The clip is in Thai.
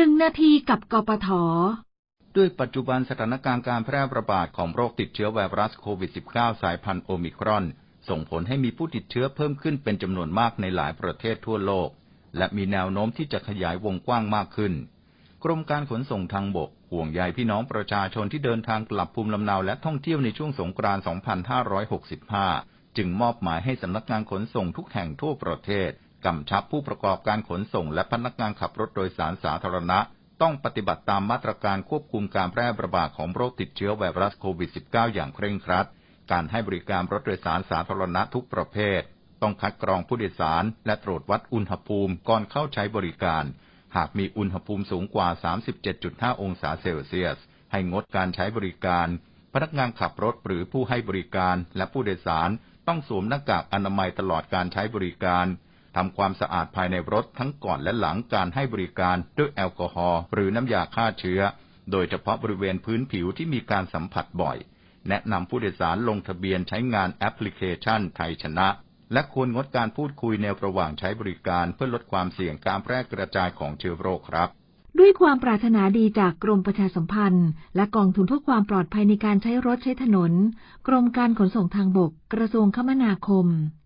หนึ่งนาทีกับกปท ด้วยปัจจุบันสถานการณ์การแพร่ระบาดของโรคติดเชื้อไวรัสโควิด -19 สายพันธุ์โอมิครอน ส่งผลให้มีผู้ติดเชื้อเพิ่มขึ้นเป็นจำนวนมากในหลายประเทศทั่วโลก และมีแนวโน้มที่จะขยายวงกว้างมากขึ้น กรมการขนส่งทางบก ห่วงใยพี่น้องประชาชนที่เดินทางกลับภูมิลำเนาและท่องเที่ยวในช่วงสงกรานต์ 2565 จึงมอบหมายให้สำนักงานขนส่งทุกแห่งทั่วประเทศ กำชับผู้ประกอบการขนส่งและพนักงานขับรถโดยสารสาธารณะ ต้องปฏิบัติตามมาตรการควบคุมการแพร่ระบาดของโรคติดเชื้อไวรัสโควิด -19 อย่างเคร่งครัด การให้บริการรถโดยสารสาธารณะทุกประเภท ต้องคัดกรองผู้โดยสาร และตรวจวัดอุณหภูมิก่อนเข้าใช้บริการ หากมีอุณหภูมิสูงกว่า 37.5 องศาเซลเซียส ให้งดการใช้บริการ พนักงานขับรถหรือผู้ให้บริการและผู้โดยสารต้องสวมหน้ากากอนามัยตลอดการใช้บริการ ทำความสะอาดภายในรถทั้งก่อนและหลังการให้บริการด้วยแอลกอฮอล์หรือน้ำยาฆ่าเชื้อ โดยเฉพาะบริเวณพื้นผิวที่มีการสัมผัสบ่อย แนะนำผู้โดยสารลงทะเบียนใช้งานแอปพลิเคชันไทยชนะ และควรงดการพูดคุยในระหว่างใช้บริการเพื่อลดความเสี่ยงการแพร่กระจายของเชื้อโรคครับด้วยความปรารถนาดีจากกรมประชาสัมพันธ์ และกองทุนเพื่อความปลอดภัยในการใช้รถใช้ถนน กรมการขนส่งทางบก กระทรวงคมนาคม